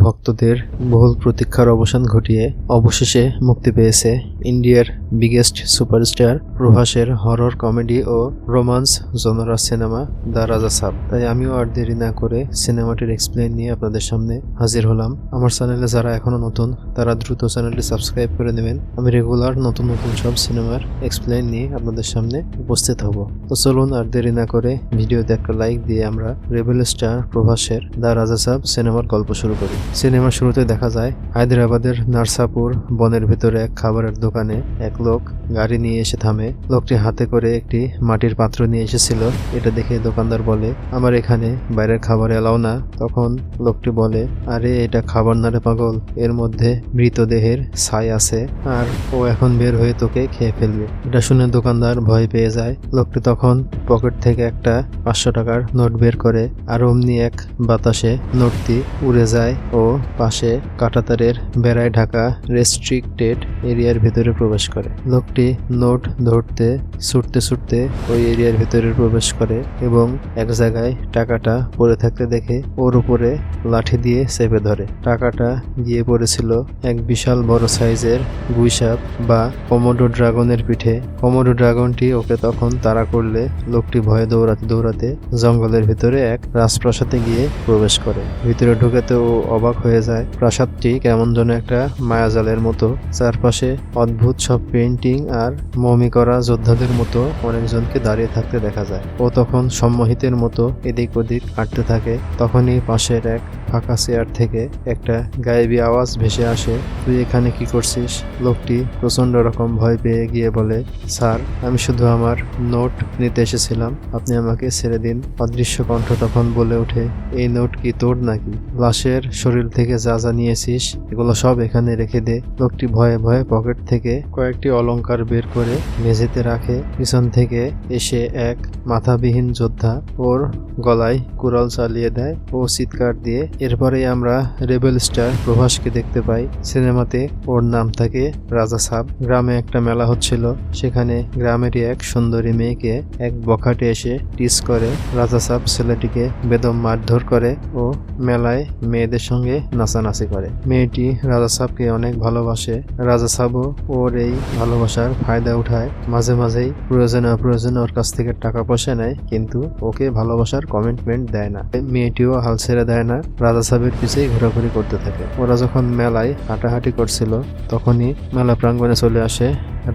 ভক্তদের বহুল প্রতীক্ষার অবসান ঘটিয়ে অবশেষে মুক্তি পেয়েছে ইন্ডিয়ার বিগেস্ট সুপারস্টার প্রভাসের horror comedy O romance genre cinema the Raja Saab তাই আমিও আর দেরি না করে সিনেমাটির এক্সপ্লেন নিয়ে আপনাদের সামনে হাজির হলাম। আমার চ্যানেলে যারা এখনও নতুন, তারা দ্রুত চ্যানেলটি সাবস্ক্রাইব করে নেবেন। আমি রেগুলার নতুন নতুন সব সিনেমার এক্সপ্লেন নিয়ে আপনাদের সামনে উপস্থিত হব। তো চলুন আর দেরি না করে ভিডিওতে একটা লাইক দিয়ে আমরা রেবেল স্টার প্রভাসের দ্য রাজা সাব সিনেমার গল্প শুরু করি। সিনেমার শুরুতে দেখা যায়, হায়দ্রাবাদের নার্সাপুর বনের ভেতরে এক খাবারের দোকানে এক লোক গাড়ি নিয়ে এসে থামে। লোকটি হাতে করে একটি মাটির পাত্র নিয়ে এসেছিল। এটা দেখে দোকানদার বলে, আমার এখানে বাইরের খাবার এলাও না। তখন লোকটি বলে, আরে, এটা খাবার না রে পাগল, এর মধ্যে মৃতদেহের ছাই আছে, আর ও এখন বের হয়ে তোকে খেয়ে ফেলবে। এটা শুনে দোকানদার ভয় পেয়ে যায়। লোকটি তখন পকেট থেকে একটা পাঁচশো টাকার নোট বের করে, আর অমনি এক বাতাসে নোটটি উড়ে যায়। ও পাশে কাটাতারের বেড়ায় ঢাকা রেস্ট্রিক্টেড এরিয়ার ভেতরে প্রবেশ করে। লোকটি নোট ধরতে, ছুটতে ছুটতে ওই এরিয়ার ভেতরে প্রবেশ করে এবং এক জায়গায় টাকাটা পড়ে থাকতে দেখে ওর উপরে লাঠি দিয়ে চেপে ধরে। টাকাটা গিয়ে পড়েছিল এক বিশাল বড় সাইজের গুইসাপ বা কমোডো ড্রাগনের পিঠে। কমোডো ড্রাগনটি ওকে তখন তাড়া করলে লোকটি ভয়ে দৌড়াতে দৌড়াতে জঙ্গলের ভিতরে এক রাজপ্রাসাদে গিয়ে প্রবেশ করে। ভিতরে ঢুকেতে ও অবাক হয়ে যায়। প্রাসাদটি কেমন যেন একটা মায়াজালের মতো। চারপাশে অদ্ভুত সব পেন্টিং আর মমি করা যোদ্ধাদের মতো অনেকজনকে দাঁড়িয়ে থাকতে দেখা যায়। ও তখন সম্মোহিতের মতো এদিক ওদিক হাঁটতে থাকে। তখনই পাশের এক ফাঁকা চেয়ার থেকে একটা গায়েবী আওয়াজ ভেসে আসে, তুই এখানে কি করছিস? লোকটি প্রচণ্ড রকম ভয় পেয়ে গিয়ে বলে, স্যার, আমি শুধু আমার নোট নিতে এসেছিলাম। আপনি আমাকে ছেড়ে দিন। অদৃশ্য কণ্ঠ তখন বলে ওঠে, এই নোট কি তোর নাকি? লাশের শরীর থেকে যা যা নিয়েছিস, এগুলো সব এখানে রেখে দে। লোকটি ভয়ে ভয়ে পকেট থেকে কয়েকটি অলংকার বের করে মেঝেতে রাখে। পিছন থেকে এসে এক মাথাবিহীন যোদ্ধা ওর গলায় কুড়াল চালিয়ে দেয় ও চিৎকার দিয়ে। এরপরেই আমরা রেবেল স্টার প্রভাসকে দেখতে পাই। সিনেমাতে ওর নাম থাকে রাজা সাব। গ্রামে একটা মেলা হচ্ছিল। সেখানে গ্রামেরই এক সুন্দরী মেয়েকে এক বখাটে এসে টিস করে। রাজা সাব ছেলেটিকে বেদম মারধর করে ও মেলায় মেয়েদের সঙ্গে নাচানাচি করে। মেয়েটি রাজা সাবকে অনেক ভালোবাসে। রাজা সাবও ওর এই ভালোবাসার ফায়দা উঠায়। মাঝে মাঝেই প্রয়োজনে অপ্রয়োজনে ওর কাছ থেকে টাকা পয়সা নেয়, কিন্তু ওকে ভালোবাসার কমিটমেন্ট দেয় না। মেয়েটিও হাল ছেড়ে দেয় না। রাজা সাহেবের পিছেই ঘোরাঘুরি করতে থাকে। ওরা যখন মেলায় হাঁটাহাঁটি করছিল, তখনই মেলা প্রাঙ্গণে চলে আসে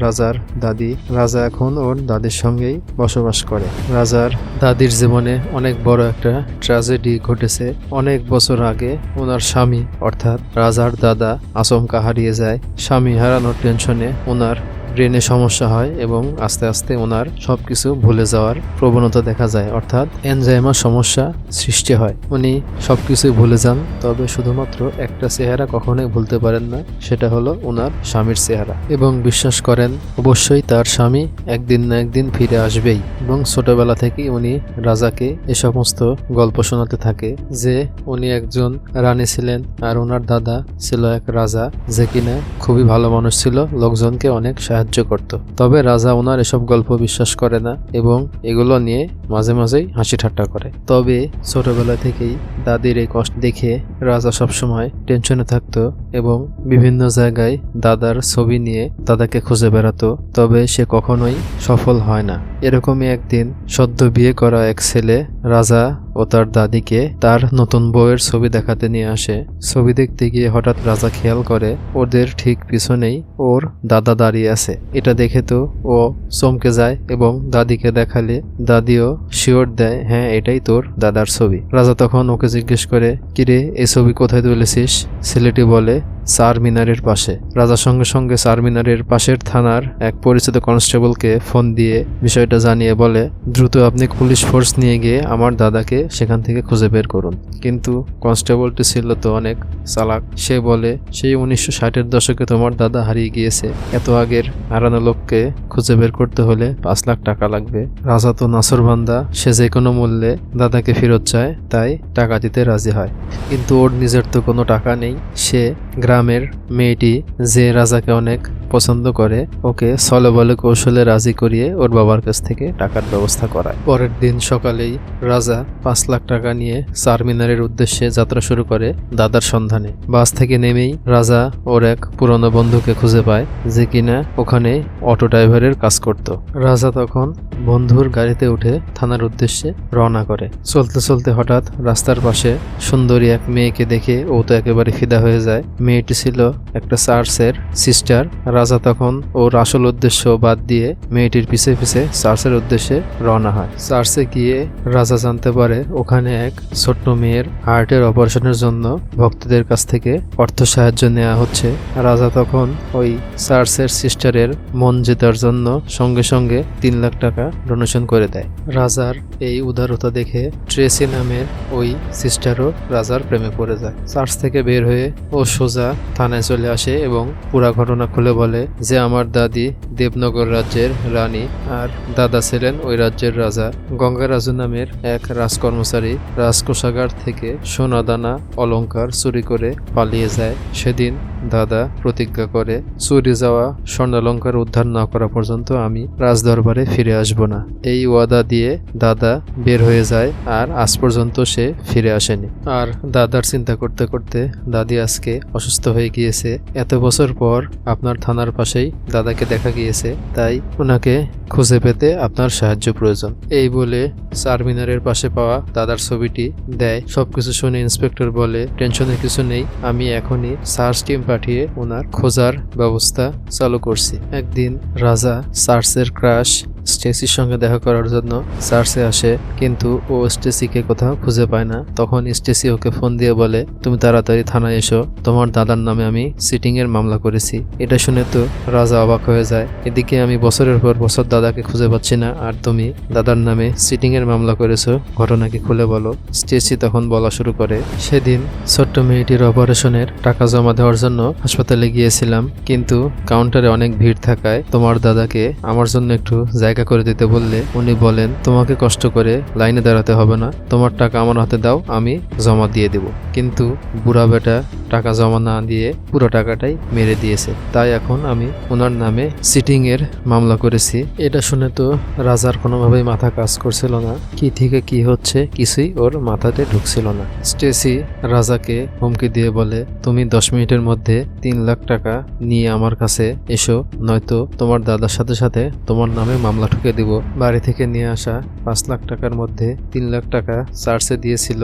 রাজার দাদি। রাজা এখন ওর দাদির সঙ্গেই বসবাস করে। রাজার দাদির জীবনে অনেক বড় একটা ট্র্যাজেডি ঘটেছে। অনেক বছর আগে ওনার স্বামী অর্থাৎ রাজার দাদা আচমকা হারিয়ে যায়। স্বামী হারানোর টেনশনে ওনার ব্রেনে সমস্যা হয় এবং আস্তে আস্তে ওনার সব কিছু ভুলে যাওয়ার প্রবণতা দেখা যায়। অর্থাৎ এনজাইমার সমস্যা সৃষ্টি হয়। উনি সবকিছুই ভুলে যান, তবে শুধুমাত্র একটা চেহারা কখনোই ভুলতে পারেন না, সেটা হলো ওনার স্বামীর চেহারা। এবং বিশ্বাস করেন, অবশ্যই তার স্বামী একদিন না একদিন ফিরে আসবেই। এবং ছোটবেলা থেকেই উনি রাজাকে এ সমস্ত গল্প শোনাতে থাকে যে উনি একজন রানী ছিলেন আর ওনার দাদা ছিল এক রাজা, যে কিনা খুবই ভালো মানুষ ছিল, লোকজনকে অনেক সাহায্য করত। তবে রাজা ওনার এসব গল্প বিশ্বাস করে না এবং এগুলো নিয়ে মাঝে মাঝেই হাসি ঠাট্টা করে। তবে ছোটবেলা থেকেই দাদির এই কষ্ট দেখে রাজা সবসময় টেনশনে থাকতো এবং বিভিন্ন জায়গায় দাদার ছবি নিয়ে দাদাকে খুঁজে বেড়াতো, তবে সে কখনোই সফল হয় না। এরকমই একদিন সদ্য বিয়ে করা এক ছেলে রাজা ও তার দাদিকে তার নতুন বউয়ের ছবি দেখাতে নিয়ে আসে। ছবি দেখতে গিয়ে হঠাৎ রাজা খেয়াল করে, ওদের ঠিক পিছনেই ওর দাদা দাঁড়িয়ে আছে। এটা দেখে তো ও চমকে যায় এবং দাদিকে দেখালে দাদিও শিওর দেয় হ্যাঁ এটাই তোর দাদার ছবি। রাজা তখন ওকে জিজ্ঞেস করে, কিরে এই ছবি কোথায় তুলেছিস? ছেলেটি বলে চার মিনারের পাশে। রাজার সঙ্গে সঙ্গে চার মিনারের পাশের থানার এক পরিচিত কনস্টেবলকে ফোন দিয়ে বিষয়টা জানিয়ে বলে, দ্রুত আপনি পুলিশ ফোর্স নিয়ে গিয়ে আমার দাদাকে সেখান থেকে খুঁজে বের করুন। কিন্তু কনস্টেবলটি ছিল তো অনেক চালাক। সে বলে, সেই উনিশশো ষাটের দশকে তোমার দাদা হারিয়ে গিয়েছে। এত আগের হারানো লোককে খুঁজে বের করতে হলে পাঁচ লাখ টাকা লাগবে। রাজা তো নাসর নাসরবান্দা সে যে কোনো মূল্যে দাদাকে ফেরত চায়, তাই টাকা দিতে রাজি হয়। কিন্তু ওর নিজের তো কোনো টাকা নেই। সে গ্রাম গ্রামের মেয়েটি যে রাজাকে অনেক পছন্দ করে, ওকে ছলে বলে কৌশলে রাজি করিয়ে ওর বাবার কাছ থেকে টাকার ব্যবস্থা করায়। পরের দিন সকালেই রাজা পাঁচ লাখ টাকা নিয়ে চারমিনারের উদ্দেশ্যে যাত্রা শুরু করে দাদার সন্ধানে। বাস থেকে নেমেই রাজা ওর এক পুরনো বন্ধুকে খুঁজে পায়, যে কিনা ওখানে অটো ড্রাইভারের কাজ করত। রাজা তখন বন্ধুর গাড়িতে উঠে থানার উদ্দেশ্যে রওনা করে। চলতে চলতে হঠাৎ রাস্তার পাশে সুন্দরী এক মেয়েকে দেখে ও তো একেবারে ফিদা হয়ে যায়। মেয়েটি ছিল একটা চার্চের সিস্টার রাজা তখন ওর আসল উদ্দেশ্য বাদ দিয়ে মেয়েটির পিছে পিছে চার্চের উদ্দেশ্যে রওনা হয়। চার্চে গিয়ে রাজা জানতে পারে ওখানে এক ছোট্ট মেয়ের হার্টের অপারেশনের জন্য ভক্তদের কাছ থেকে অর্থ সাহায্য নেওয়া হচ্ছে। রাজা তখন ওই চার্চের সিস্টারের মন জেতার জন্য সঙ্গে সঙ্গে তিন লাখ টাকা ডোনেশন করে দেয়। রাজার এই উদারতা দেখে ট্রেসি নামের ওই সিস্টারও রাজার প্রেমে পড়ে যায়। চার্চ থেকে বের হয়ে ও সোজা থানায় চলে আসে এবং পুরা ঘটনা খুলে বলে যে আমার দাদি দেবনগর রাজ্যের রানী আর দাদা ছিলেন ওই রাজ্যের রাজা। গঙ্গারাজু নামের এক রাজকর্মচারী রাজকোষাগার থেকে সোনা দানা অলংকার চুরি করে পালিয়ে যায়। সেদিন দাদা প্রতিজ্ঞা করে, চুরি যাওয়া স্বর্ণালঙ্কার উদ্ধার না করা পর্যন্ত আমি রাজদরবারে ফিরে আসব না। এই ওয়াদা দিয়ে দাদা বের হয়ে যায় আর আজ পর্যন্ত সে ফিরে আসেনি। আর দাদার চিন্তা করতে করতে দাদি আজকে অসুস্থ হয়ে গিয়েছে। এত বছর পর আপনার থানার পাশেই দাদাকে দেখা গিয়েছে, তাই ওনাকে খুঁজে পেতে আপনার সাহায্য প্রয়োজন। এই বলে চারমিনারের পাশে পাওয়া দাদার ছবিটি দেয়। সবকিছু শুনে ইন্সপেক্টর বলে, টেনশনের কিছু নেই, আমি এখনই সার্চ টিম পাঠিয়ে ওনার খোঁজার ব্যবস্থা চালু করছি। একদিন রাজা সার্চের ক্রাশ স্টেসির সঙ্গে দেখা করার জন্য চার্চে আসে, কিন্তু ও স্টেসিকে কোথাও খুঁজে পায় না। তখন স্টেসি ওকে ফোন দিয়ে বলে, তুমি তাড়াতাড়ি থানায় এসো। তোমার দাদার নামে আমি সিটিং এর মামলা করেছি। এটা শুনে তো রাজা অবাক হয়ে যায়। এদিকে আমি বছরের পর বছর দাদাকে খুঁজে পাচ্ছি না, আর তুমি দাদার নামে সিটিং এর মামলা করেছ ঘটনা কি খুলে বলো। স্টেসি তখন বলা শুরু করে, সেদিন ছোট্ট মেয়েটির অপারেশনের টাকা জমা দেওয়ার জন্য হাসপাতালে গিয়েছিলাম, কিন্তু কাউন্টারে অনেক ভিড় থাকায় তোমার দাদাকে আমার জন্য একটু জায়গা করে দিতে বললে উনি বলেন, তোমাকে কষ্ট করে লাইনে দাঁড়াতে হবে না। তোমার টাকা আমার হাতে দাও, আমি জমা দিয়ে দেব। কিন্তু বুড়া বেটা টাকা জমা না দিয়ে পুরো টাকাটাই মেরে দিয়েছে। তাই এখন আমি ওনার নামে সিটিং এর মামলা করেছি। এটা শুনে তো রাজার কোনোভাবেই মাথা কাজ করছিল না। কি থেকে কি হচ্ছে কিছুই ওর মাথাতে ঢুকছিল না। স্টেসি রাজাকে হুমকি দিয়ে বলে, তুমি দশ মিনিটের মধ্যে তিন লাখ টাকা নিয়ে আমার কাছে এসো, নয়তো তোমার দাদার সাথে সাথে তোমার নামে মামলা ঠুকে দিব। বাড়ি থেকে নিয়ে আসা পাঁচ লাখ টাকার মধ্যে তিন লাখ টাকা চার্চে দিয়েছিল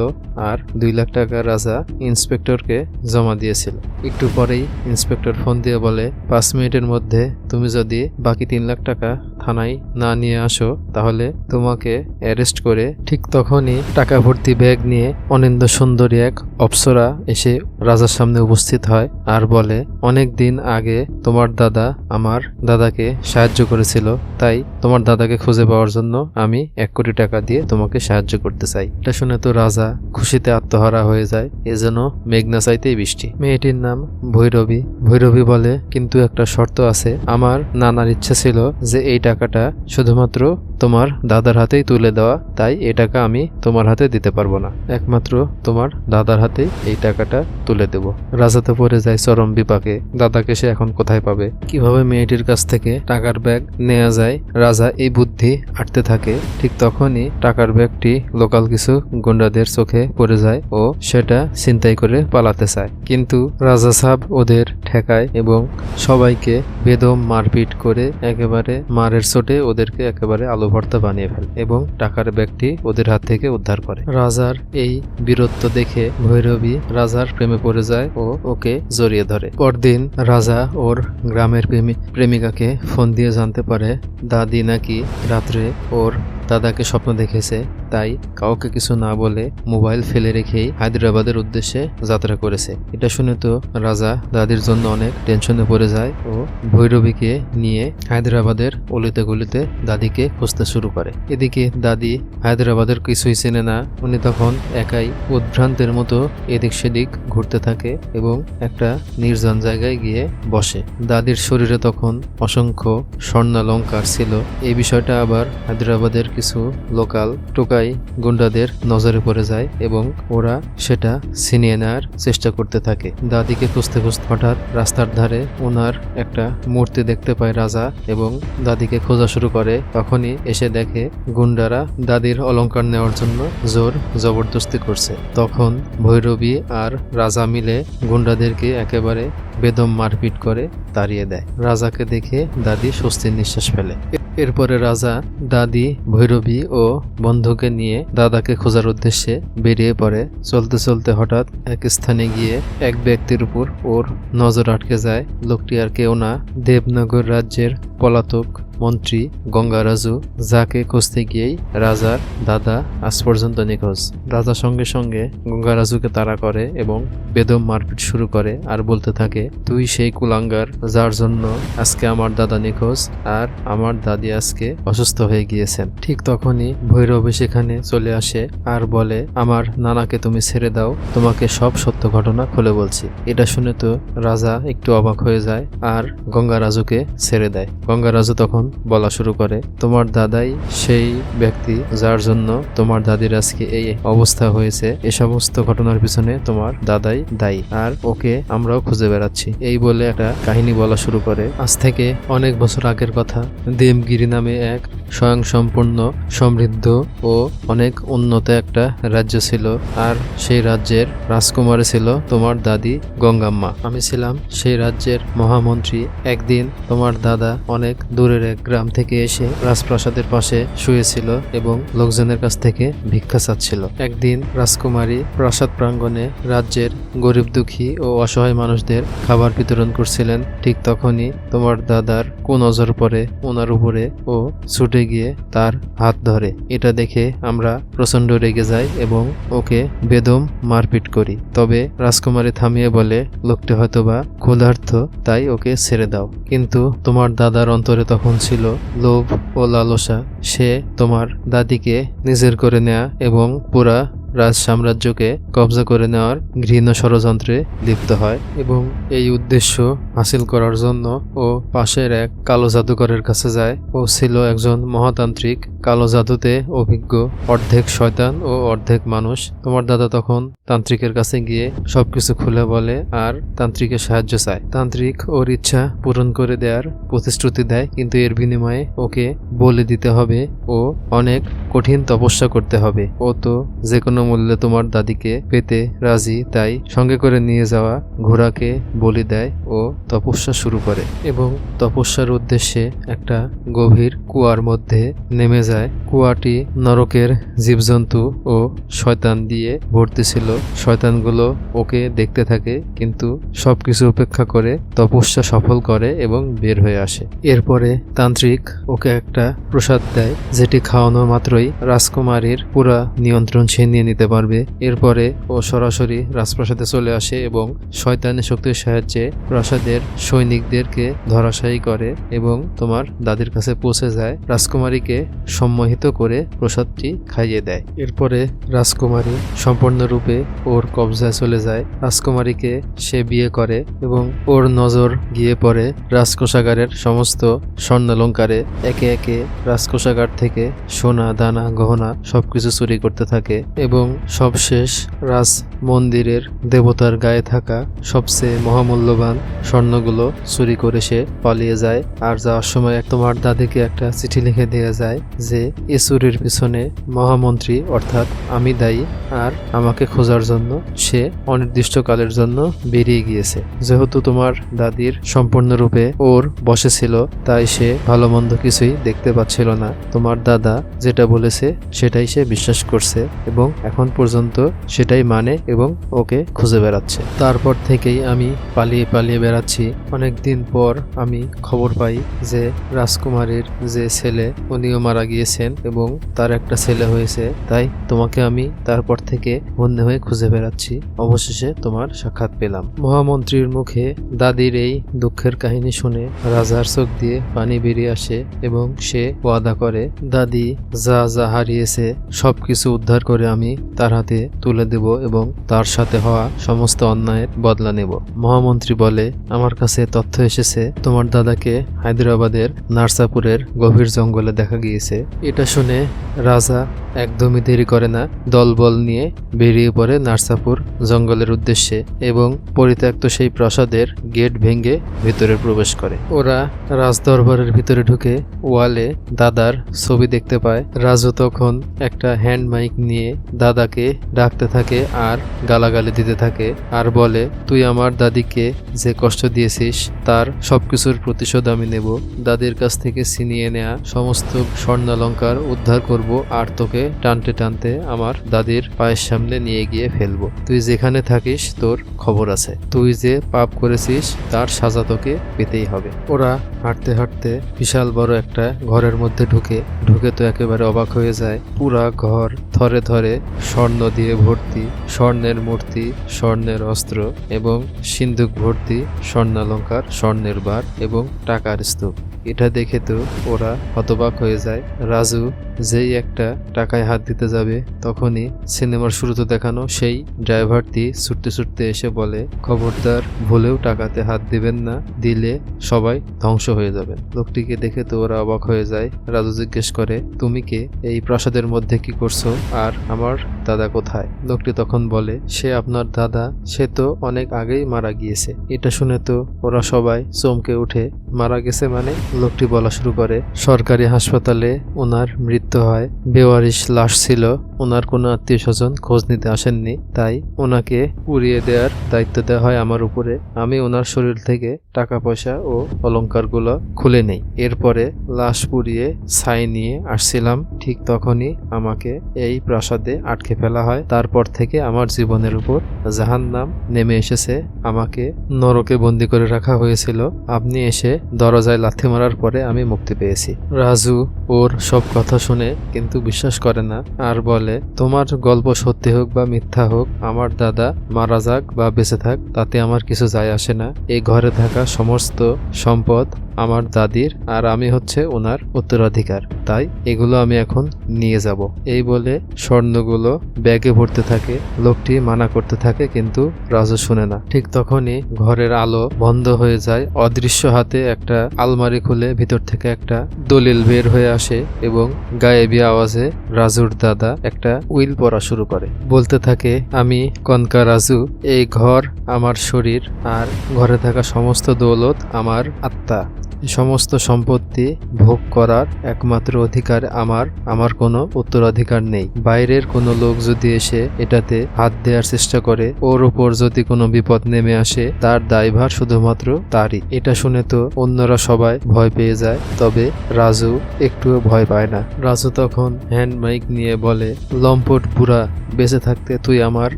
আর দুই লাখ টাকা রাজা ইন্সপেক্টরকে জমা দিয়েছিল। একটু পরেই ইন্সপেক্টর ফোন দিয়ে বলে, পাঁচ মিনিটের মধ্যে তুমি যদি বাকি তিন লাখ টাকা থানায় না নিয়ে আসো, তাহলে তোমাকে অ্যারেস্ট করে ঠিক তখনই টাকা ভর্তি ব্যাগ নিয়ে অনিন্দ সুন্দরী এক অপ্সরা এসে রাজার সামনে উপস্থিত হয় আর বলে, অনেক দিন আগে তোমার দাদা আমার দাদাকে সাহায্য করেছিল, তাই তোমার দাদাকে খুঁজে পাওয়ার জন্য আমি এক কোটি টাকা দিয়ে তোমাকে সাহায্য করতে চাই। এটা শুনে তো রাজা খুশিতে আত্মহারা হয়ে যায় এজন্য মেঘনা চাইতেই বৃষ্টি। মেয়েটির নাম ভৈরবী। ভৈরবী বলে, কিন্তু একটা শর্ত আছে। আমার নানার ইচ্ছা ছিল যে এই টাকাটা শুধুমাত্র তোমার দাদার হাতেই তুলে দেওয়া, তাই এই টাকা আমি তোমার হাতে দিতে পারব না। একমাত্র তোমার দাদার হাতেই এই টাকাটা তুলে দেব। রাজা তো পড়ে যায় চরম বিপাকে। দাদাকে সে এখন কোথায় পাবে? কীভাবে মেয়েটির কাছ থেকে টাকার ব্যাগ নেওয়া যায়? রাজা এই বুদ্ধি আটতে থাকে, ঠিক তখনই টাকার ব্যাগটি লোকাল কিছু গুন্ডাদের চোখে পড়ে যায় ও সেটা ছিনতাই করে পালাতে চায়। কিন্তু রাজা সাহেব ওদের ঠেকায় এবং সবাইকে বেদম মারপিট করে একেবারে মারের চোটে ওদেরকে একেবারে আলু ভর্তা বানিয়ে ফেলে এবং টাকার ব্যাগটি ওদের হাত থেকে উদ্ধার করে। রাজার এই বীরত্ব দেখে ভৈরবী রাজার প্রেমে পড়ে যায় ও ওকে জড়িয়ে ধরে। পরদিন রাজা ওর গ্রামের প্রেমী প্রেমিকাকে ফোন দিয়ে জানতে পারে, দাদি নাকি রাত্রে ওর দাদাকে স্বপ্ন দেখেছে, তাই কাউকে কিছু না বলে মোবাইল ফেলে রেখেই হায়দ্রাবাদের উদ্দেশ্যে যাত্রা করেছে। এটা শুনে তো রাজা দাদির জন্য অনেক টেনশনে পড়ে যায় ও ভৈরবীকে নিয়ে হায়দ্রাবাদের অলিতে গলিতে দাদিকে খুঁজতে শুরু করে। এদিকে দাদি হায়দ্রাবাদের কিছুই চেনে না, উনি তখন একাই উদ্ভ্রান্তের মতো এদিক সেদিক ঘুরতে থাকে এবং একটা নির্জন জায়গায় গিয়ে বসে। দাদির শরীরে তখন অসংখ্য স্বর্ণালঙ্কার ছিল। এই বিষয়টা আবার হায়দ্রাবাদের কিছু লোকাল টোকাই গুন্ডাদের নজরে পড়ে যায় এবং ওরা সেটা ছিনিয়ে নেওয়ার চেষ্টা করতে থাকে। দাদিকে খুঁজতে খুঁজতে হঠাৎ রাস্তার ধারে ওনার একটা মূর্তি দেখতে পায় রাজা এবং দাদিকে খোঁজা শুরু করে। তখনই এসে দেখে গুন্ডারা দাদির অলংকার নেওয়ার জন্য জোর জবরদস্তি করছে। তখন ভৈরবী আর রাজা মিলে গুন্ডাদেরকে একেবারে বেদম মারপিট করে তাড়িয়ে দেয়। রাজাকে দেখে দাদি স্বস্তির নিঃশ্বাস ফেলে। এরপরে রাজা, দাদি, ভৈরবী ও বন্ধুকে নিয়ে দাদাকে খোঁজার উদ্দেশ্যে বেরিয়ে পড়ে। চলতে চলতে হঠাৎ এক স্থানে গিয়ে এক ব্যক্তির উপর ওর নজর আটকে যায়। লোকটি আর কেউ না। দেবনগর রাজ্যের পলাতক মন্ত্রী গঙ্গারাজু যাকে খুঁজতে গিয়েই রাজার দাদা আজ পর্যন্ত নিখোঁজ। রাজা সঙ্গে সঙ্গে গঙ্গারাজুকে তাড়া করে এবং বেদম মারপিট শুরু করে আর বলতে থাকে, তুই সেই কুলাঙ্গার যার জন্য আজকে আমার দাদা নিখোঁজ আর আমার দাদি আজকে অসুস্থ হয়ে গিয়েছেন। ঠিক তখনই ভৈরবে সেখানে চলে আসে আর বলে, আমার নানাকে তুমি ছেড়ে দাও, তোমাকে সব সত্য ঘটনা খুলে বলছি। এটা শুনে তো রাজা একটু অবাক হয়ে যায় আর গঙ্গারাজুকে ছেড়ে দেয়। গঙ্গারাজু তখন বলা শুরু করে, তোমার দাদাই সেই ব্যক্তি যার জন্য তোমার দাদির আজকে এই অবস্থা হয়েছে, এ সমস্ত ঘটনার পিছনে তোমার দাদাই দায়ী, আর ওকে আমরাও খুঁজে বেড়াচ্ছি। এই বলে একটা কাহিনী বলা শুরু করে। আজ থেকে অনেক বছর আগের কথা। দেবগিরি নামে এক স্বয়ংসম্পূর্ণ, সমৃদ্ধ ও অনেক উন্নত একটা রাজ্য ছিল, আর সেই রাজ্যের রাজকুমারী ছিল তোমার দাদি গঙ্গাম্মা। আমি ছিলাম সেই রাজ্যের মহামন্ত্রী। একদিন তোমার দাদা অনেক দূরের গ্রাম থেকে এসে রাজপ্রাসাদের পাশে শুয়েছিল এবং লোকজনের কাছ থেকে ভিক্ষা চাচ্ছিল। একদিন রাজকুমারী প্রাসাদ প্রাঙ্গণে রাজ্যের গরিব দুঃখী ও অসহায় মানুষদের খাবার বিতরণ করছিলেন। ঠিক তখনই তোমার দাদার কোন নজর পড়ে, ওনার উপরে ও ছুটে গিয়ে তার হাত ধরে। এটা দেখে আমরা প্রচণ্ড রেগে যাই এবং ওকে বেদম মারপিট করি। তবে রাজকুমারী থামিয়ে বলে, লোকটি হয়তোবা ক্ষুধার্থ তাই ওকে ছেড়ে দাও। কিন্তু তোমার দাদার অন্তরে তখন ছিল লোভ ও লালসা। সে তোমার দাদিকে নিজের করে নেয়া এবং পুরা রাজ সাম্রাজ্যকে কবজা করে নেওয়ার ঘৃণ ষড়যন্ত্রে লিপ্ত হয় এবং এই উদ্দেশ্য হাসিল করার জন্য ও পাশের এক কালো জাদুকরের কাছে যায় ও ছিল একজন মহাতান্ত্রিক, কালো জাদুতে অভিজ্ঞ, অর্ধেক শয়তান ও অর্ধেক মানুষ। তোমার দাদা তখন তান্ত্রিকের কাছে গিয়ে সবকিছু খুলে বলে আর তান্ত্রিকের সাহায্য চায়। তান্ত্রিক ওর ইচ্ছা পূরণ করে দেওয়ার প্রতিশ্রুতি দেয়, কিন্তু এর বিনিময়ে ওকে বলে দিতে হবে ও অনেক কঠিন তপস্যা করতে হবে। ও তো যে কোনো মূল্যে তোমার দাদিকে পেতে রাজি, তাই সঙ্গে করে নিয়ে যাওয়া ঘোড়াকে বলি দেয় ও তপস্যা শুরু করে এবং তপস্যার উদ্দেশ্যে একটা গভীর কুয়ার মধ্যে নেমে যায়। কুয়াটি নরকের জীবজন্তু ও শয়তান দিয়ে ভর্তি ছিল। শয়তানগুলো ওকে দেখতে থাকে, কিন্তু সবকিছু উপেক্ষা করে তপস্যা সফল করে এবং বের হয়ে আসে। এরপরে তান্ত্রিক ওকে একটা প্রসাদ দেয়, যেটি খাওয়ানো মাত্রই রাজকুমারীর পুরা নিয়ন্ত্রণ ছিনিয়ে নিতে পারবে। এরপরে ও সরাসরি রাজপ্রাসাদে চলে আসে এবং শয়তানি শক্তির সাহায্যে প্রাসাদের সৈনিকদেরকে ধরাশায়ী করে এবং তোমার দাদির কাছে পৌঁছে যায়। রাজকুমারীকে সম্মোহিত করে প্রসাদটি খাইয়ে দেয়। এরপরে রাজকুমারী সম্পূর্ণরূপে ওর কবজায় চলে যায়। রাজকুমারীকে সে বিয়ে করে এবং ওর নজর গিয়ে পড়ে রাজকোষাগারের সমস্ত স্বর্ণালঙ্কারে। একে একে রাজকোষাগার থেকে সোনা, দানা, গহনা সবকিছু চুরি করতে থাকে এবং সবশেষ রাজ মন্দিরের দেবতার গায়ে থাকা সবচেয়ে মহামূল্যবান স্বর্ণগুলো চুরি করে সে পালিয়ে যায়। আর যাওয়ার সময় তোমার দাদিকে একটা চিঠি লিখে দেওয়া যায় যে, এ চুরির পিছনে মহামন্ত্রী, অর্থাৎ আমি দায়ী, আর আমাকে খোঁজার জন্য সে অনির্দিষ্টকালের জন্য বেরিয়ে গিয়েছে। যেহেতু তোমার দাদির সম্পূর্ণরূপে ওর বসে ছিল, তাই সে ভালো মন্দ কিছুই দেখতে পাচ্ছিল না। তোমার দাদা যেটা বলেছে, সেটাই সে বিশ্বাস করছে এবং এখন পর্যন্ত সেটাই মানে এবং ওকে খুঁজে বেড়াচ্ছে। তারপর থেকেই আমি পালিয়ে পালিয়ে বেড়াচ্ছি। অনেক দিন পর আমি খবর পাই যে রাজকুমারীর যে ছেলে, উনিও মারা গিয়েছেন এবং তার একটা ছেলে হয়েছে। তাই তোমাকে আমি তারপর থেকে বন্যে হয়ে খুঁজে বেড়াচ্ছি। অবশেষে তোমার সাক্ষাৎ পেলাম। মহামন্ত্রীর মুখে দাদির এই দুঃখের কাহিনী শুনে রাজার চোখ দিয়ে পানি বেরিয়ে আসে এবং সে ওয়াদা করে, দাদি, যা যা হারিয়েছে, সবকিছু উদ্ধার করে আমি তার হাতে তুলে দেব এবং তার সাথে হওয়া সমস্ত অন্যায়ের বদলা নেব। মহামন্ত্রী বলে, আমার কাছে তথ্য এসেছে, তোমার দাদাকে হায়দ্রাবাদের নার্সাপুরের গভীর জঙ্গলে দেখা গিয়েছে। এটা শুনে রাজা একদমই দেরি করে না দলবল নিয়ে বেরিয়ে পড়ে নার্সাপুর জঙ্গলের উদ্দেশ্যে এবং পরিত্যক্ত সেই প্রাসাদের গেট ভেঙে ভিতরে প্রবেশ করে। ওরা রাজদরবারের ভিতরে ঢুকে ওয়ালে দাদার ছবি দেখতে পায়। রাজু তখন একটা হ্যান্ড মাইক নিয়ে দাদাকে ডাকতে থাকে আর গালাগালি দিতে থাকে আর বলে, তুই আমার দাদিকে যে কষ্ট দিয়েছিস, তার সবকিছুর প্রতিশোধ আমি নেব। দাদির কাছ থেকে ছিনিয়ে নেয়া সমস্ত স্বর্ণালঙ্কার উদ্ধার করব আর তোকে টানতে টানতে আমার দাদির পায়ের সামনে নিয়ে গিয়ে ফেলব। তুই যেখানে থাকিস, তোর খবর আছে। তুই যে পাপ করেছিস, তার সাজা তোকে পেতেই হবে। ওরা হাঁটতে হাঁটতে বিশাল বড় একটা ঘরের মধ্যে ঢুকে ঢুকে তো একেবারে অবাক হয়ে যায়। পুরা ঘর থরে থরে স্বর্ণ দিয়ে ভর্তি, স্বর্ণের মূর্তি, স্বর্ণের অস্ত্র এবং সিন্ধুক ভর্তি, স্বর্ণালঙ্কার, স্বর্ণের বার এবং টাকার স্তূপ। এটা দেখে তো ওরা হতবাক হয়ে যায়। রাজু যেই একটা টাকায় হাত দিতে যাবে, তখনই সিনেমার শুরুতে দেখানো সেই ড্রাইভারটি ছুটতে ছুটতে এসে বলে, খবরদার, ভুলেও টাকাতে হাত দিবেন না, দিলে সবাই ধ্বংস হয়ে যাবেন। লোকটিকে দেখে তো ওরা অবাক হয়ে যায়। রাজু জিজ্ঞেস করে, তুমি কে? এই প্রাসাদের মধ্যে কি করছ? আর আমার দাদা কোথায়? লোকটি তখন বলে, সে আপনার দাদা, সে তো অনেক আগেই মারা গিয়েছে। এটা শুনে তো ওরা সবাই চমকে উঠে, মারা গেছে মানে? লোকটি বলা শুরু করে, সরকারি হাসপাতালে ওনার মৃত্যু হয়। বেওয়ারিশ লাশ ছিল, ওনার কোনো আত্মীয় স্বজন খোঁজ নিতে আসেননি, তাই ওনাকে উড়িয়ে দেওয়ার দায়িত্ব দেওয়া হয় আমার উপরে। আমি ওনার শরীর থেকে টাকা, পয়সা ও অলংকারগুলো খুলে নেই। এরপরে লাশ পুড়িয়ে ছাই নিয়ে আসছিলাম। ঠিক তখনই আমাকে এই প্রাসাদে আটকে ফেলা হয়। তারপর থেকে আমার জীবনের উপর জাহান নাম নেমে এসেছে। আমাকে নরকে বন্দি করে রাখা হয়েছিল। আপনি এসে দরজায় লাথি মারার পরে আমি মুক্তি পেয়েছি। রাজু ওর সব কথা শুনে কিন্তু বিশ্বাস করে না আর বলে, তোমার গল্প সত্যি হোক বা মিথ্যা হোক, আমার দাদা মারা যাক বা বেঁচে থাক, তাতে আমার কিছু যায় আসে না। এই ঘরে থাকা সমস্ত সম্পদ আমার দাদির আর আমি হচ্ছে ওনার উত্তরাধিকার। তাই এগুলো আমি এখন নিয়ে যাব। এই বলে স্বর্ণগুলো ব্যাগে ভরতে থাকে, লোকটি মানা করতে থাকে কিন্তু রাজু শুনে না। ঠিক তখনই ঘরের আলো বন্ধ হয়ে যায়। অদৃশ্য হাতে একটা আলমারি খুলে ভিতর থেকে একটা দলিল বের হয়ে আসে এবং গায়েবী আওয়াজে রাজুর দাদা একটা উইল পড়া শুরু করে। বলতে থাকে, আমি কনকা রাজু, এই ঘর আমার শরীর আর ঘরে থাকা সমস্ত দৌলত আমার আত্মা। সমস্ত সম্পত্তি ভোগ করার একমাত্র অধিকার আমার আমার কোনো উত্তরাধিকার নেই। বাইরের কোনো লোক যদি এসে এটাতে হাত দেওয়ার চেষ্টা করে, ওর উপর যদি কোনো বিপদ নেমে আসে, তার দায়ভার শুধুমাত্র তারই। এটা শুনে তো অন্যরা সবাই ভয় পেয়ে যায়, তবে রাজু একটুও ভয় পায় না। রাজু তখন হ্যান্ড মাইক নিয়ে বলে, লম্পট বুড়া, বেঁচে থাকতে তুই আমার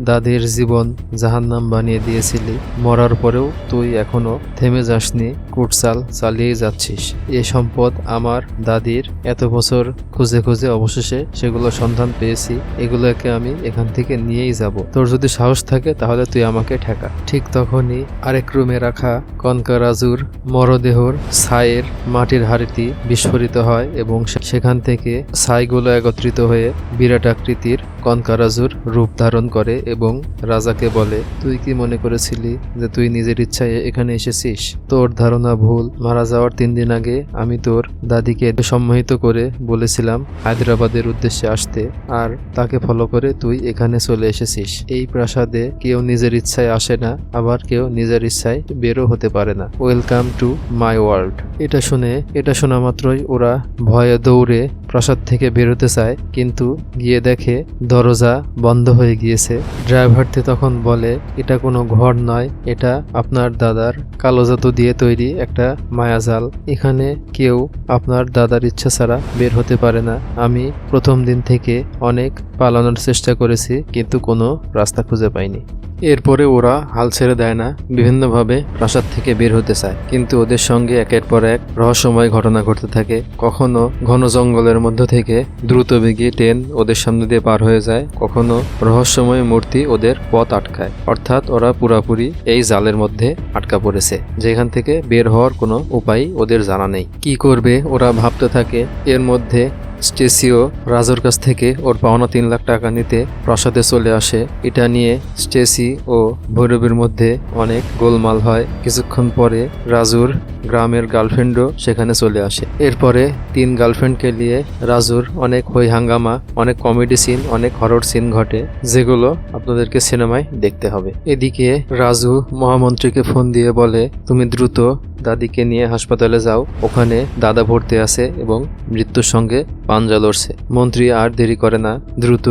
দাদির জীবন জাহান্নাম বানিয়ে দিয়েছিলি। মরার পরেও তুই এখনও থেমে যাসনি কুটসাল চালিয়ে যাচ্ছিস। এ সম্পদ আমার দাদির এত বছর খুঁজে খুঁজে অবশেষে সেগুলো সন্ধান পেয়েছি। এগুলোকে আমি এখান থেকে নিয়েই যাব। তোর যদি সাহস থাকে তাহলে তুই আমাকে ঠেকা। ঠিক তখনই আরেক রুমে রাখা কনকারাজুর মরদেহর ছাইয়ের মাটির হাড়িটি বিস্ফোরিত হয় এবং সেখান থেকে ছাইগুলো একত্রিত হয়ে বিরাট আকৃতির কনকারাজুর রূপ ধারণ করে এবং রাজাকে বলে, তুই কি মনে করেছিলি যে তুই নিজের ইচ্ছায় এখানে এসেছিস? তোর ধারণা ভুল। মারা যাওয়ার তিন দিন আগে আমি তোর দাদিকে সম্মোহিত করে বলেছিলাম হায়দ্রাবাদের উদ্দেশ্যে আসতে, আর তাকে ফলো করে তুই এখানে চলে এসেছিস। এই প্রাসাদে কেউ নিজের ইচ্ছায় আসে না, আবার কেউ নিজের ইচ্ছায় বেরো হতে পারে না। ওয়েলকাম টু মাই ওয়ার্ল্ড এটা শুনে, এটা শোনা মাত্রই ওরা ভয়ে দৌড়ে প্রাসাদ থেকে বেরোতে চায়, কিন্তু গিয়ে দেখে দরজা বন্ধ হয়ে গিয়েছে। ড্রাইভারটি তখন বলে, এটা কোনো ঘর নয়, এটা আপনার দাদার কালো জাদু দিয়ে তৈরি একটা মায়াজাল, এখানে কেউ আপনার দাদার ইচ্ছা ছাড়া বের হতে পারে না। আমি প্রথম দিন থেকে অনেক পালানোর চেষ্টা করেছি, কিন্তু কোনো রাস্তা খুঁজে পাইনি। এরপরে ওরা হাল ছেড়ে দেয় না, বিভিন্নভাবে প্রাসাদ থেকে বের হতে চায়। কিন্তু ওদের সঙ্গে একের পর এক রহস্যময় ঘটনা ঘটতে থাকে। কখনো ঘন জঙ্গলের মধ্য থেকে দ্রুত বেগে ট্রেন ওদের সামনে দিয়ে পার হয়ে যায়, কখনো রহস্যময় মূর্তি ওদের পথ আটকায়। অর্থাৎ ওরা পুরাপুরি এই জালের মধ্যে আটকা পড়েছে, যেখান থেকে বের হওয়ার কোনো উপায় ওদের জানা নেই। কি করবে ওরা ভাবতে থাকে। এর মধ্যে স্টেসিও রাজুর কাছ থেকে ওর পাওনা তিন লাখ টাকা নিতে প্রাসাদে চলে আসে। এটা নিয়ে স্টেসি ও ভৈরবের মধ্যে অনেক গোলমাল হয়। কিছুক্ষণ পরে রাজুর গ্রামের গার্লফ্রেন্ডও সেখানে চলে আসে। এরপরে তিন গার্লফ্রেন্ডকে নিয়ে রাজুর অনেক হই হাঙ্গামা অনেক কমেডি সিন, অনেক হরর সিন ঘটে, যেগুলো আপনাদেরকে সিনেমায় দেখতে হবে। এদিকে রাজু মহামন্ত্রীকে ফোন দিয়ে বলে, তুমি দ্রুত দাদিকে নিয়ে হাসপাতালে যাও। ওখানে দাদা ভর্তি আছে এবং মৃত্যুর সঙ্গে পাঞ্জা লড়ছে। মন্ত্রী আর দেরি করে না। দ্রুত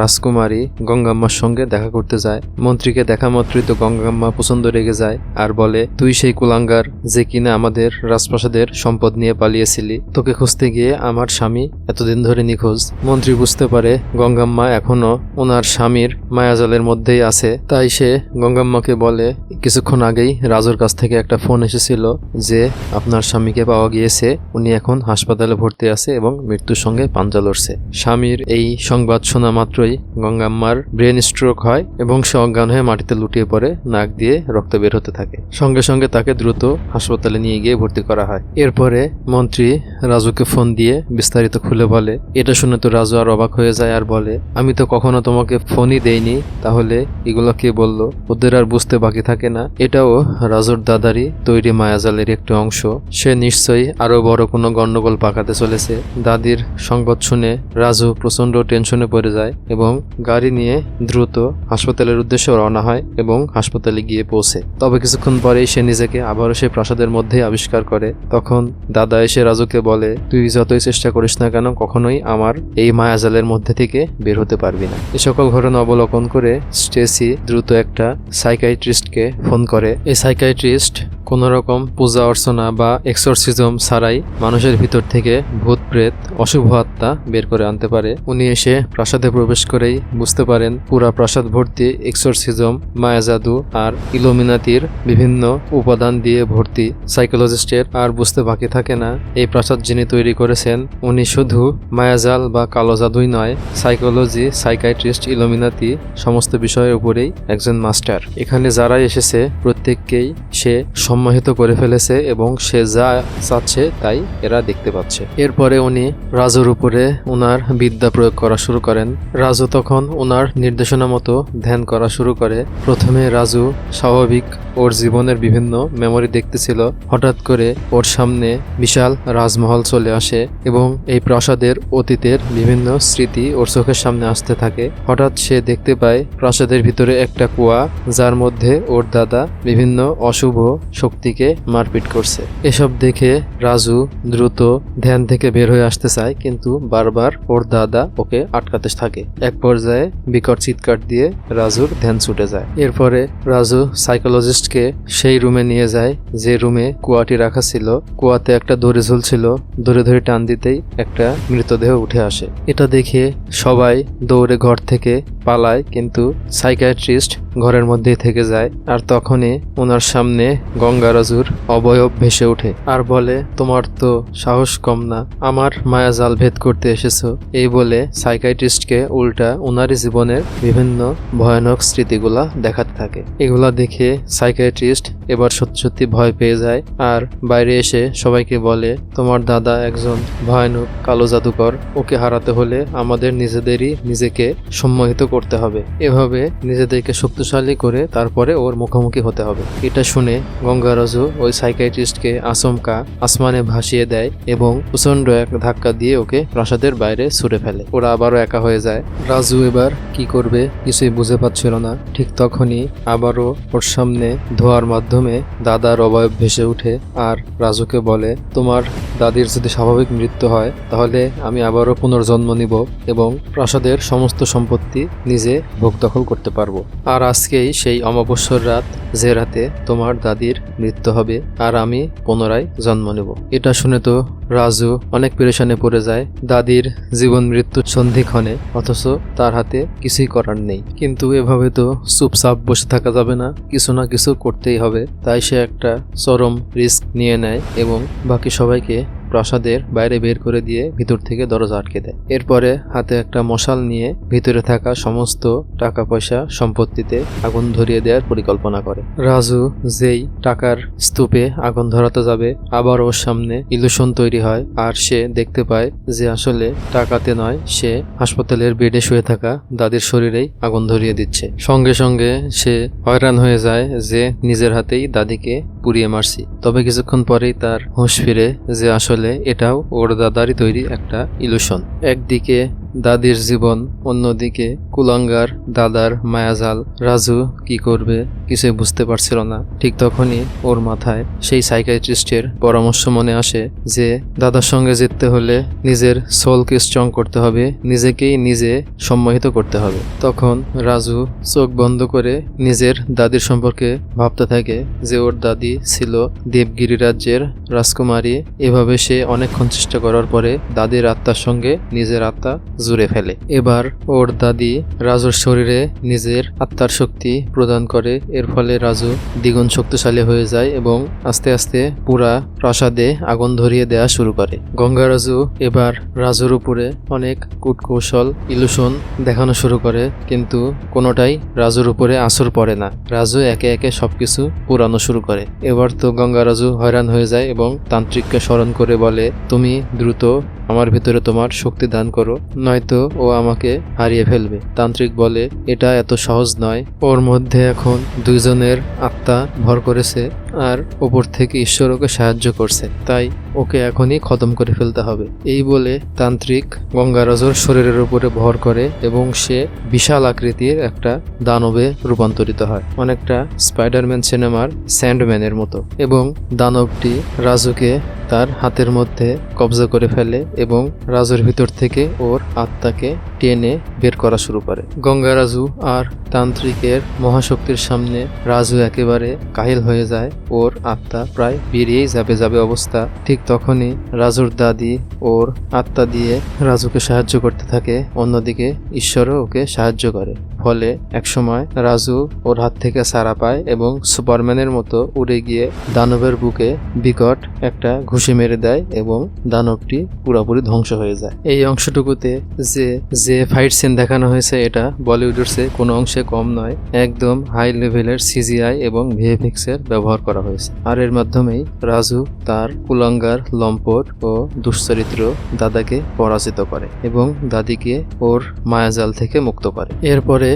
রাজকুমারী গঙ্গাম্মার সঙ্গে দেখা করতে যায়। মন্ত্রীকে দেখা মাত্রই তো গঙ্গাম্মা পছন্দ রেগে যায় আর বলে, তুই সেই কুলাঙ্গার যে কিনা আমাদের রাজপ্রাসাদের সম্পদ নিয়ে পালিয়েছিলি, তোকে খুঁজতে গিয়ে আমার স্বামী এতদিন ধরে নিখোঁজ। মন্ত্রী বুঝতে পারে গঙ্গাম্মা এখনও ওনার স্বামীর মায়াজালের মধ্যেই আছে। তাই সে গঙ্গাম্মাকে বলে, কিছুক্ষণ আগেই রাজুর কাছ থেকে একটা ফোন এসেছিল যে আপনার স্বামীকে পাওয়া গিয়েছে। উনি এখন হাসপাতালে ভর্তি আছে এবং মৃত্যুর সঙ্গে পাঞ্জা লড়ছে। স্বামীর এই সংবাদ শোনা মাত্রই গঙ্গাম্মার ব্রেন স্ট্রোক হয় এবং সে অজ্ঞান হয়ে মাটিতে লুটিয়ে পড়ে, নাক দিয়ে রক্ত বের হতে থাকে। সঙ্গে সঙ্গে তাকে দ্রুত হাসপাতালে নিয়ে গিয়ে ভর্তি করা হয়। এরপরে মন্ত্রী রাজুকে ফোন দিয়ে বিস্তারিত খুলে বলে, এটা শুনে তো রাজু আর অবাক হয়ে যায় আর বলে, আমি তো কখনো তোমাকে ফোনই দেইনি, তাহলে এগুলো কে বলল? ওদের আর বুঝতে বাকি থাকে না। এটাও রাজুর দাদারই তৈরি মায়াজালের একটি অংশ। সে নিশ্চয়ই আরও বড় কোনো গন্ডগোল পাকাতে চলেছে। দাদির সংবাদ শুনে রাজু প্রচণ্ড টেনশনে পড়ে যায় এবং গাড়ি নিয়ে দ্রুত হাসপাতালের উদ্দেশ্যে রওনা হয় এবং হাসপাতালে গিয়ে পৌঁছে। তবে কিছুক্ষণ পরেই সে নিজেকে আবারও সে প্রাসাদের মধ্যেই আবিষ্কার করে। তখন দাদা এসে রাজুকে বলে, তুই যতই চেষ্টা করিস না কেন, কখনোই আমার এই মায়াজালের মধ্যে থেকে বের হতে পারবি না। এ সকল ঘটনা অবলোকন করে স্টেসি দ্রুত একটা সাইকাইট্রিস্টকে ফোন করে। এই সাইকাইট্রিস্ট কোন রকম পূজা অর্চনা বা এক্সরসিজম ছাড়াই মানুষের ভিতর থেকে ভূত প্রেত অশুভ আত্মা বের করে আনতে পারে। উনি এসে প্রাসাদে প্রবেশ করেই বুঝতে পারেন পুরা প্রাসাদ ভর্তি এক্সরসিজম, মায়া জাদু আর ইলোমিনাতির বিভিন্ন উপাদান দিয়ে ভর্তি সাইকোলজিস্টের আর বুঝতে বাকি থাকে না। এই প্রাসাদ যিনি তৈরি করেছেন, উনি শুধু মায়াজাল বা কালো জাদুই নয়, সাইকোলজি, সাইকাইট্রিস্ট, ইলোমিনাতি সমস্ত বিষয়ের উপরেই একজন মাস্টার। এখানে যারাই এসেছে, প্রত্যেককেই সে সম্মোহিত করে ফেলেছে এবং সে যা চাচ্ছে তাই এরা দেখতে পাচ্ছে। এরপরে উনি রাজুর উপরে ওনার বিদ্যা প্রয়োগ করা শুরু করেন। রাজু তখন ওনার নির্দেশনা মতো ধ্যান করা শুরু করে। প্রথমে রাজু স্বাভাবিক ওর জীবনের বিভিন্ন মেমরি দেখতেছিল। হঠাৎ করে ওর সামনে বিশাল রাজমহল চলে আসে এবং এই প্রাসাদের অতীতের বিভিন্ন স্মৃতি ওর চোখের সামনে আসতে থাকে। হঠাৎ সে দেখতে পায় প্রাসাদের ভিতরে একটা কুয়া, যার মধ্যে ওর দাদা বিভিন্ন অশুভ শক্তিকে মারপিট করছে। এসব দেখে রাজু দ্রুত ধ্যান থেকে বের হয়ে আসতে চায়। কিন্তু বারবার ওর দাদা ওকে আটকাতে থাকে। এক পর্যায়ে বিকট চিৎকার দিয়ে রাজুর ধ্যান ছুটে যায়। এরপরে রাজু সাইকোলজিস্টকে সেই রুমে নিয়ে যায়, যে রুমে কুয়াটি রাখা ছিল। কুয়াতে একটা দড়ি ঝুলছিল। ধরে ধরে টান দিতেই একটা মৃতদেহ উঠে আসে। এটা দেখে সবাই দৌড়ে ঘর থেকে পালায়, কিন্তু সাইকায়াট্রিস্ট ঘরের মধ্যেই থেকে যায় আর তখনই ওনার সামনে গঙ্গারাজুর অবয়ব ভেসে ওঠে। আর বলে, তোমার তো সাহস কম না। আমার মায়াজাল ভেদ করতে এসেছ। এই বলে সাইকাইট্রিস্টকে উল্টা ওনারই জীবনের বিভিন্ন ভয়ানক স্মৃতিগুলা দেখাতে থাকে। এগুলা দেখে সাইকাইট্রিস্ট এবার সত্যি সত্যি ভয় পেয়ে যায় আর বাইরে এসে সবাইকে বলে, তোমার দাদা একজন ভয়ানক কালো জাদুকর, ওকে হারাতে হলে আমাদের নিজেদেরই নিজেকে সম্মোহিত করতে হবে। এভাবে নিজেদেরকে শক্তিশালী করে তারপরে ওর মুখোমুখি হতে হবে। এটা শুনে গঙ্গারাজু ওই সাইকাইট্রিস্টকে আচমকা আসমানে ভাসিয়ে দেয় এবং প্রচণ্ড এক ধাক্কা দিয়ে ওকে প্রাসাদের বাইরে ছুড়ে ফেলে। ওরা আবারও একা হয়ে যায়। রাজু এবার কি করবে কিছুই বুঝে পাচ্ছিল না। ঠিক তখনই আবারও ওর সামনে ধোয়ার মাধ্যমে দাদার অবয়ব ভেসে উঠে আর রাজুকে বলে, তোমার দাদির যদি স্বাভাবিক মৃত্যু হয়, তাহলে আমি আবারও পুনর্জন্ম নিব এবং প্রাসাদের সমস্ত সম্পত্তি নিজে ভোগ দখল করতে পারব। আর আজকেই সেই অমাবস্যর রাত যে রাতে তোমার দাদির মৃত্যু হবে, আর আমি পুনরায় জন্ম নেব। এটা শুনে তো রাজু অনেক পেরেশানে পড়ে যায়। দাদির জীবন মৃত্যুর সন্ধিক্ষণে অথচ তার হাতে কিছুই করার নেই। কিন্তু এভাবে তো চুপচাপ বসে থাকা যাবে না, কিছু না কিছু করতেই হবে। তাই সে একটা চরম রিস্ক নিয়ে নেয় এবং বাকি সবাইকে প্রাসাদের বাইরে বের করে দিয়ে ভিতর থেকে দরজা আটকে দেয়। এরপরে হাতে একটা মশাল নিয়ে ভিতরে থাকা সমস্ত টাকা পয়সা সম্পত্তিতে আগুন ধরিয়ে দেওয়ার পরিকল্পনা করে। রাজু যেই টাকার স্তূপে আগুন ধরাতে যাবে, আবার ওর সামনে ইলুশন তৈরি হয় আর সে দেখতে পায় যে আসলে টাকাতে নয়, সে হাসপাতালের বেডে শুয়ে থাকা দাদির শরীরেই আগুন ধরিয়ে দিচ্ছে। সঙ্গে সঙ্গে সে হয়রান হয়ে যায় যে নিজের হাতেই দাদিকে পুড়িয়ে মারছি। তবে কিছুক্ষণ পরেই তার হুঁশ ফিরে যে আসলে এটাও ওর দাদারই তৈরি একটা ইলুশন। একদিকে দাদির জীবন, অন্যদিকে কুলাঙ্গার, দাদার মায়াজাল, রাজু কি করবে কিছুই বুঝতে পারছিল না। ঠিক তখনই ওর মাথায় সেই সাইকাইট্রিস্টের পরামর্শ মনে আসে যে, দাদার সঙ্গে জিততে হলে নিজের সোলকে স্ট্রং করতে হবে, নিজেকেই নিজে সম্মোহিত করতে হবে। তখন রাজু চোখ বন্ধ করে নিজের দাদির সম্পর্কে ভাবতে থাকে যে, ওর দাদি ছিল দেবগিরি রাজ্যের রাজকুমারী। এভাবে সে অনেকক্ষণ চেষ্টা করার পরে দাদির আত্মার সঙ্গে নিজের আত্মা জুড়ে ফেলে। এবার ওর দাদি রাজুর শরীরে নিজের আত্মার শক্তি প্রদান করে। এর ফলে রাজু দ্বিগুণ শক্তিশালী হয়ে যায় এবং আস্তে আস্তে পুরা প্রাসাদে আগুন ধরিয়ে দেওয়া শুরু করে। গঙ্গা রাজু এবার রাজুর উপরে অনেক কূটকৌশল, ইলুশন দেখানো শুরু করে, কিন্তু কোনোটাই রাজুর উপরে আসর পড়ে না। রাজু একে একে সবকিছু পুরানো শুরু করে। এবার তো গঙ্গা রাজু হয়রান হয়ে যায় এবং তান্ত্রিককে স্মরণ করে বলে, তুমি দ্রুত আমার ভিতরে তোমার শক্তি দান করো নয়তো ও আমাকে হারিয়ে ফেলবে। তান্ত্রিক বলে, এটা এত সহজ নয়। ওর মধ্যে এখন দুইজনের আত্মা ভর করেছে আর ওপর থেকে ঈশ্বর ওকে সাহায্য করছে। তাই ওকে এখনই খতম করে ফেলতে হবে। এই বলে তান্ত্রিক গঙ্গারাজর শরীরের উপরে ভর করে এবং সে বিশাল আকৃতির একটা দানবে রূপান্তরিত হয়। অনেকটা স্পাইডারম্যান সিনেমার স্যান্ডম্যানের মতো। এবং দানবটি রাজুকে তার হাতের মধ্যে কবজা করে ফেলে এবং রাজুর ভিতর থেকে ওর আত্মাকে টেনে বের করা শুরু করে। গঙ্গা রাজু আর তান্ত্রিকের মহাশক্তির সামনে রাজু একেবারে কাহিল হয়ে যায়। ওর আত্মা প্রায় বেরিয়েই যাবে যাবে অবস্থা। ঠিক তখনই রাজুর দাদি ওর আত্মা দিয়ে রাজুকে সাহায্য করতে থাকে। অন্যদিকে ঈশ্বরও ওকে সাহায্য করে। ফলে একসময় রাজু ওর হাত থেকে সারা পায় এবং সুপারম্যানের মতো উড়ে গিয়ে দানবের বুকে বিকট একটা ঘুষি মেরে দেয় এবং দানবটি পুরোপুরি ধ্বংস হয়ে যায়। এই অংশটুকুতে যে যে ফাইট সিন দেখানো হয়েছে এটা বলিউডের চেয়ে কোনো অংশে কম নয়, একদম হাই লেভেলের সিজিআই এবং ভিএফএক্স এর ব্যবহার করা হয়েছে। আর এর মাধ্যমেই রাজু তার কুলাঙ্গার, লম্পট ও দুশ্চরিত্র দাদাকে পরাজিত করে এবং দাদিকে ওর মায়াজাল থেকে মুক্ত করে। এরপরে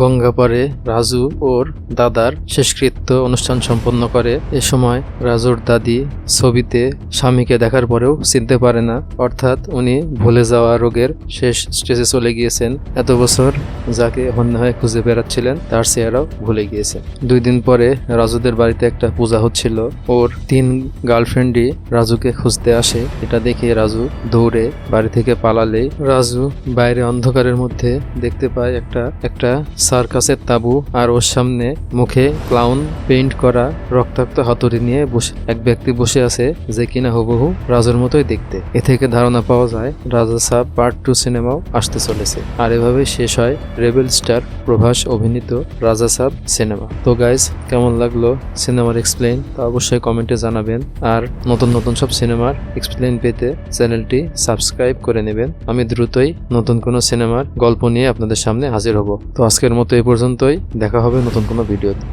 গঙ্গা পরে রাজু ওর দাদার শেষকৃত্য অনুষ্ঠান সম্পন্ন করে। এ সময় রাজুর দাদি ছবিতে স্বামীকে দেখার পরেও চিনতে পারে না। অর্থাৎ উনি ভুলে যাওয়া রোগের শেষ স্টেজে চলে গিয়েছেন। এত বছর যাকে হন্যে হয়ে খুঁজে বেড়াচ্ছিলেন, তার চেহারাও ভুলে গিয়েছে। দুই দিন পরে রাজুদের বাড়িতে একটা পূজা হচ্ছিল। ওর তিন গার্লফ্রেন্ডই রাজুকে খুঁজতে আসে। এটা দেখে রাজু দৌড়ে বাড়ি থেকে পালালে রাজু বাইরে অন্ধকারের মধ্যে দেখতে পায় একটা একটা একটা সার্কাসের তাবু আর ওর সামনে মুখে ক্লাউন পেইন্ট করা রক্তাক্ত হাতুড়ি নিয়ে বসে, এক ব্যক্তি বসে আছে যে কিনা হুবহু রাজুর মতোই দেখতে। এ থেকে ধারণা পাওয়া যায়, রাজা সাহ পার্ট টু সিনেমাও আসতে চলেছে। আর এভাবে শেষ হয় রেবেল স্টার প্রভাস অভিনীত রাজা সাহ সিনেমা তো গাইজ কেমন লাগল সিনেমার এক্সপ্লেন তা অবশ্যই কমেন্টে জানাবেন। আর নতুন নতুন সব সিনেমার এক্সপ্লেন পেতে চ্যানেলটি সাবস্ক্রাইব করে নেবেন। আমি দ্রুতই নতুন কোনো সিনেমার গল্প নিয়ে আপনাদের সামনে হাজির হব। তো আজকের মতো এই পর্যন্তই। দেখা হবে নতুন কোনো ভিডিওতে।